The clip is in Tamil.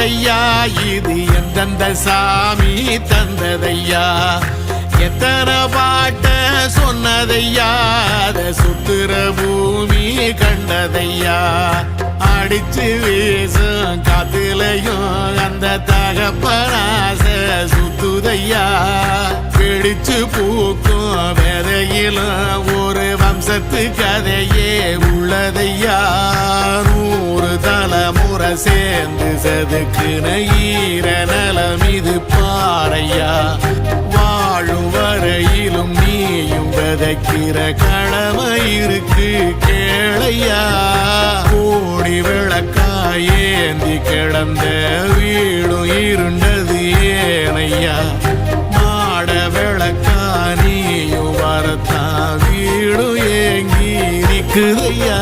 வந்ததையா இது எந்தெந்த சாமி தந்ததையா? எத்தனை பாட்ட சொன்னதையா? அத சுத்துற பூமி கண்டதையா? அடிச்சு வீசும் காத்துலையும் அந்த தகப்பராச சுத்துதையா? பிடிச்சு பூக்கும் வேதையிலும் ஒரு வம்சத்து கதையே உள்ளதையா? செதுக்குன ஈர நலம் இது பாறையா. வாழும் வரையிலும் நீயும் விதைக்கிற கடமை இருக்கு கேளையா. கோடி விளக்காயேந்தி கிடந்த வீடும் இருண்டது ஏனையா. மாட விளக்கா நீயும் வரத்தான் வீடும் ஏங்கி நிக்குதையா